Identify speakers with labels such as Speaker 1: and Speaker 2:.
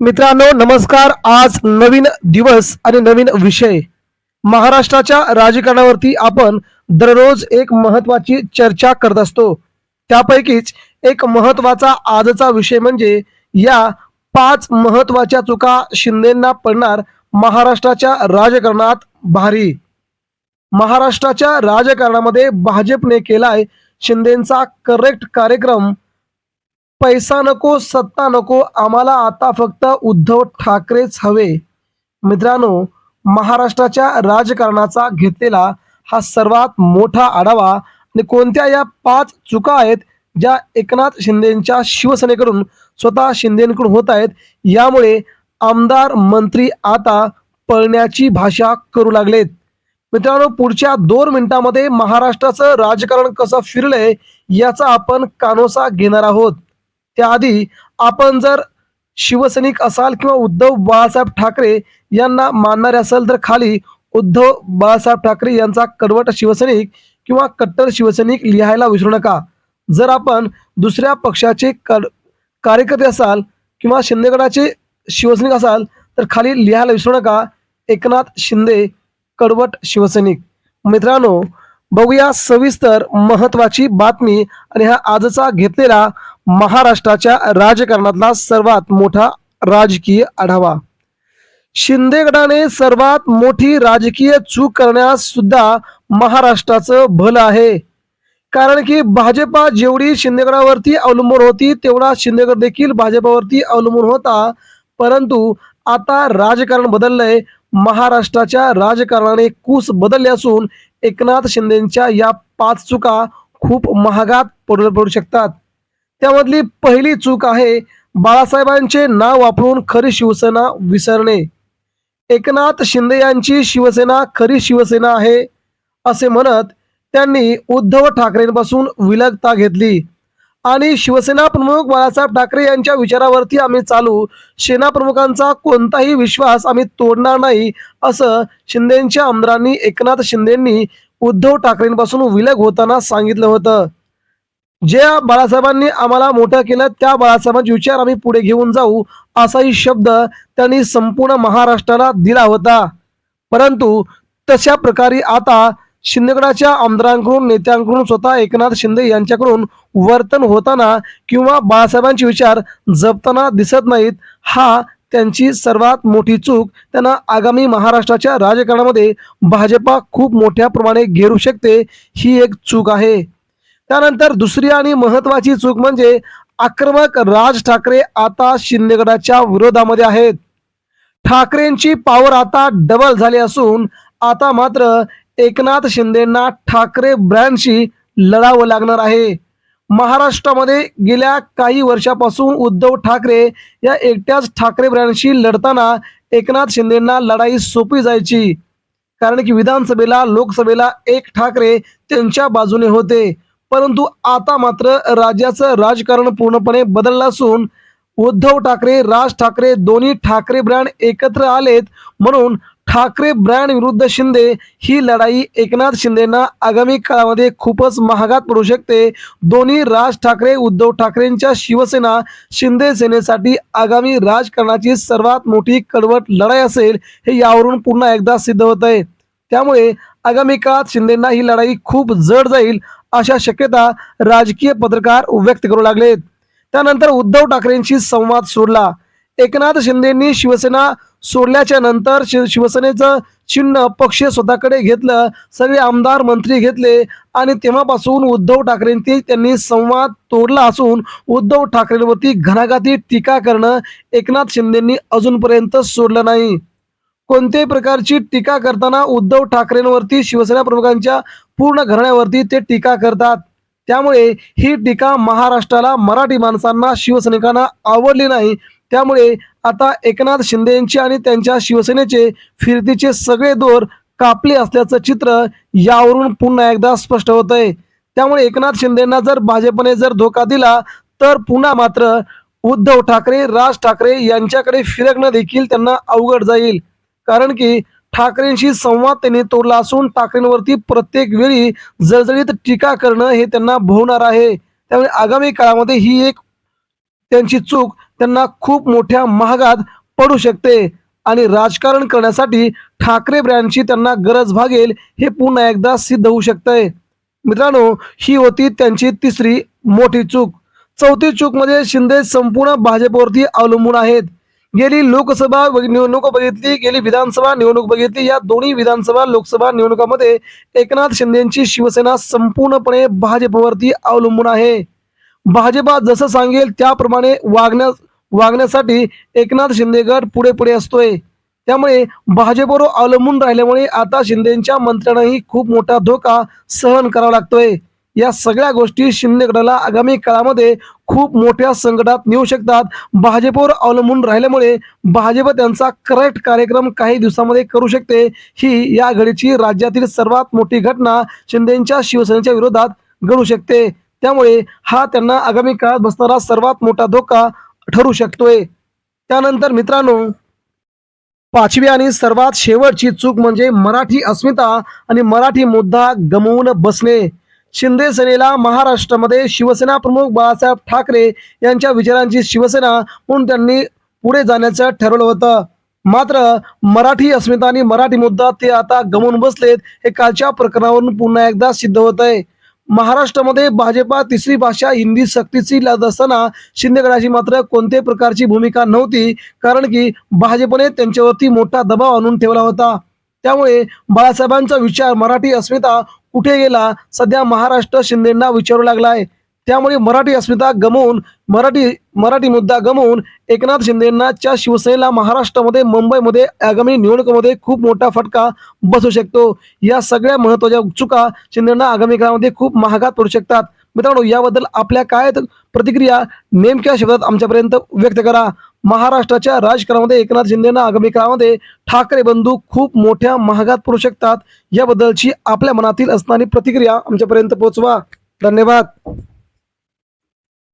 Speaker 1: मित्रांनो नमस्कार. आज नवीन दिवस आणि नवीन विषय. महाराष्ट्राच्या राजकारणावरती आपण दररोज एक महत्वाची चर्चा करत असतो. त्यापैकीच एक महत्त्वाचा आजचा विषय म्हणजे या पाच महत्त्वाच्या चुका शिंदेंना पडणार महाराष्ट्राच्या राजकारणात भारी. महाराष्ट्राच्या राजकारणामध्ये भाजपने केलाय शिंदेचा करेक्ट कार्यक्रम पैसा नको सत्ता नको आम्हाला आता फक्त उद्धव ठाकरेच हवे. मित्रांनो महाराष्ट्राच्या राजकारणाचा घेतलेला हा सर्वात मोठा आढावा आणि कोणत्या या पाच चुका आहेत ज्या एकनाथ शिंदेच्या शिवसेनेकडून स्वतः शिंदेकडून होत आहेत यामुळे आमदार मंत्री आता पळण्याची भाषा करू लागलेत. मित्रांनो पुढच्या दोन मिनिटांमध्ये महाराष्ट्राचं राजकारण कसं फिरलंय याचा आपण कानोसा घेणार आहोत. त्याआधी आपण जर शिवसैनिक असाल किंवा उद्धव बाळासाहेब ठाकरे यांना मानणारे असाल तर खाली उद्धव बाळासाहेब ठाकरे यांचा कडवट शिवसैनिक किंवा कट्टर शिवसैनिक लिहायला विसरू नका. जर आपण दुसऱ्या पक्षाचे कर कार्यकर्ते असाल किंवा शिंदेगडाचे शिवसैनिक असाल तर खाली लिहायला विसरू नका. एकनाथ शिंदे कडवट शिवसैनिक. मित्रांनो बघूया सविस्तर महत्वाची बातमी आणि हा आजचा घेतलेला महाराष्ट्राच्या राजकारणातला सर्वात मोठा राजकीय आढावा. शिंदे गटाने सर्वात मोठी राजकीय चूक करण्यास सुद्धा महाराष्ट्राचं भलं आहे. कारण की भाजपा जेवढी शिंदेगडावरती अवलंबून होती तेवढा शिंदेगड देखील भाजपावरती अवलंबून होता. परंतु आता राजकारण बदललंय. महाराष्ट्राच्या राजकारणाने कूस बदलले असून एकनाथ शिंदेच्या या पाच चुका खूप महागात पडू पडू शकतात. त्यामधली पहिली चूक आहे बाळासाहेबांचे नाव वापरून खरी शिवसेना विसरणे. एकनाथ शिंदे यांची शिवसेना खरी शिवसेना आहे असे म्हणत त्यांनी उद्धव ठाकरेंपासून विलगता घेतली. आणि शिवसेना प्रमुख बाळासाहेब ठाकरे यांच्या विचारावरती आम्ही चालू. सेना प्रमुखांचा कोणताही विश्वास आम्ही तोडणार नाही असं शिंदेच्या आमदारांनी एकनाथ शिंदेंनी उद्धव ठाकरेंपासून विलग होताना सांगितलं होतं. ज्या बाळासाहेबांनी आम्हाला मोठं केलं त्या बाळासाहेबांचे विचार आम्ही पुढे घेऊन जाऊ असाही शब्द त्यांनी संपूर्ण महाराष्ट्राला दिला होता. परंतु तशा प्रकारे आता शिंदेगडाच्या आमदारांकडून नेत्यांकडून स्वतः एकनाथ शिंदे यांच्याकडून वर्तन होताना किंवा बाळासाहेबांचे विचार जपताना दिसत नाहीत हा त्यांची सर्वात मोठी चूक. त्यांना आगामी महाराष्ट्राच्या राजकारणामध्ये भाजपा खूप मोठ्या प्रमाणे घेरू शकते ही एक चूक आहे. त्यानंतर दुसरी आणि महत्वाची चूक म्हणजे आक्रमक राज ठाकरे आता शिंदेगडाच्या विरोधामध्ये आहेत. ठाकरेंची पॉवर आता डबल झाली असून आता मात्र एकनाथ शिंदेना ठाकरे ब्रँडशी लढावं लागणार आहे. महाराष्ट्रामध्ये गेल्या काही वर्षापासून उद्धव ठाकरे या एकट्याच ठाकरे ब्रँडशी लढताना एकनाथ शिंदेना लढाई सोपी जायची. कारण की विधानसभेला लोकसभेला एक ठाकरे त्यांच्या बाजूने होते. परंतु आता मात्र राज्याचं राजकारण पूर्णपणे बदललं असून उद्धव ठाकरे राज ठाकरे दोन्ही ठाकरे ब्रँड एकत्र आलेत म्हणून ठाकरे ब्रँड विरुद्ध शिंदे ही लढाई एकनाथ शिंदेना आगामी काळामध्ये खूपच महागात पडू शकते. दोन्ही राज ठाकरे उद्धव ठाकरेंच्या शिवसेना शिंदे सेनेसाठी आगामी राजकारणाची सर्वात मोठी कडवट लढाई असेल हे यावरून पुन्हा एकदा सिद्ध होत आहे त्यामुळे आगामी काळात शिंदेना ही लढाई खूप जड जाईल अशा शक्यता राजकीय पत्रकार व्यक्त करू लागलेत. त्यानंतर उद्धव ठाकरेंशी संवाद सोडला. एकनाथ शिंदेंनी शिवसेना सोडल्याच्या नंतर शिव शिवसेनेचं चिन्ह पक्ष स्वतःकडे घेतलं सगळे आमदार मंत्री घेतले आणि तेव्हापासून उद्धव ठाकरेंची त्यांनी संवाद तोडला असून उद्धव ठाकरेंवरती घणाघाती टीका करणं एकनाथ शिंदेंनी अजूनपर्यंत सोडलं नाही. कोणत्याही प्रकारची टीका करताना उद्धव ठाकरेंवरती शिवसेना प्रमुखांच्या पूर्ण घराण्यावरती ते टीका करतात. त्यामुळे ही टीका महाराष्ट्राला मराठी माणसांना शिवसैनिकांना आवडली नाही. त्यामुळे आता एकनाथ शिंदे यांची आणि त्यांच्या शिवसेनेचे फिरतीचे सगळे दोर कापले असल्याचं चित्र यावरून पुन्हा एकदा स्पष्ट होत आहे त्यामुळे एकनाथ शिंदेंना जर भाजपने जर धोका दिला तर पुन्हा मात्र उद्धव ठाकरे राज ठाकरे यांच्याकडे फिरकणं देखील त्यांना अवघड जाईल. कारण की ठाकरेंशी संवाद त्यांनी तोडला असून ठाकरेंवरती प्रत्येक वेळी जळजळीत टीका करणं हे त्यांना भोवणार आहे. त्यामुळे आगामी काळामध्ये ही एक त्यांची चूक त्यांना खूप मोठ्या महागात पडू शकते आणि राजकारण करण्यासाठी ठाकरे ब्रँडची त्यांना गरज भागेल हे पुन्हा एकदा सिद्ध होऊ शकतंय. मित्रांनो ही होती त्यांची तिसरी मोठी चूक. चौथी चूक म्हणजे शिंदे संपूर्ण भाजपवरती अवलंबून आहेत. गेली लोकसभा निवडणूक बघितली गेली विधानसभा निवडणूक बघितली या दोन्ही विधानसभा लोकसभा निवडणुकामध्ये एकनाथ शिंदेची शिवसेना संपूर्णपणे भाजपवरती अवलंबून आहे. भाजपा जसं सांगेल त्याप्रमाणे वागण्या वागण्यासाठी एकनाथ शिंदे गट पुढे पुढे असतोय. त्यामुळे भाजपवर अवलंबून राहिल्यामुळे आता शिंदेच्या मंत्र्यांनाही खूप मोठा धोका सहन करावा लागतोय. या सगळ्या गोष्टी शिंदेगडाला आगामी काळामध्ये खूप मोठ्या संकटात नेऊ शकतात. भाजपवर अवलंबून राहिल्यामुळे भाजप त्यांचा करेक्ट कार्यक्रम काही दिवसामध्ये करू शकते. ही या घडीची राज्यातील सर्वात मोठी घटना शिंदेच्या शिवसेनेच्या विरोधात घडू शकते. त्यामुळे हा त्यांना आगामी काळात बसणारा सर्वात मोठा धोका ठरू शकतोय. त्यानंतर मित्रांनो पाचवी आणि सर्वात शेवटची चूक म्हणजे मराठी अस्मिता आणि मराठी मुद्दा गमवून बसणे. शिंदे सेनेला महाराष्ट्रामध्ये शिवसेना प्रमुख बाळासाहेब ठाकरे यांच्या विचारांची शिवसेना म्हणून त्यांनी पुढे जाण्याचं ठरवलं होतं. मात्र मराठी अस्मिता आणि मराठी मुद्दा ते आता गमवून बसलेत हे कालच्या प्रकरणावरून पुन्हा एकदा सिद्ध होत आहे. महाराष्ट्रामध्ये भाजपा तिसरी भाषा हिंदी सक्तीची लाद असताना शिंदेगडाची मात्र कोणत्याही प्रकारची भूमिका नव्हती कारण की भाजपने त्यांच्यावरती मोठा दबाव आणून ठेवला होता. त्यामुळे बाळासाहेबांचा विचार मराठी अस्मिता कुठे गेला? सध्या महाराष्ट्र शिंदेंना विचारू लागलाय. त्यामुळे मराठी अस्मिता गमवून मराठी मराठी मुद्दा गमवून एकनाथ शिंदेंनाच्या शिवसेनेला महाराष्ट्रामध्ये मुंबईमध्ये आगामी निवडणुकीमध्ये खूप मोठा फटका बसू शकतो. या सगळ्या महत्त्वाच्या चुका शिंदेंना आगामी काळामध्ये खूप महागात पडू शकतात. मित्रांनो याबद्दल आपल्या काय प्रतिक्रिया नेमक्या शब्दात आमच्यापर्यंत व्यक्त करा. महाराष्ट्राच्या राजकारणामध्ये एकनाथ शिंदेना आगामी काळामध्ये ठाकरे बंधू खूप मोठ्या महागात पडू शकतात. याबद्दलची आपल्या मनातील असणारी प्रतिक्रिया आमच्यापर्यंत पोहोचवा. धन्यवाद.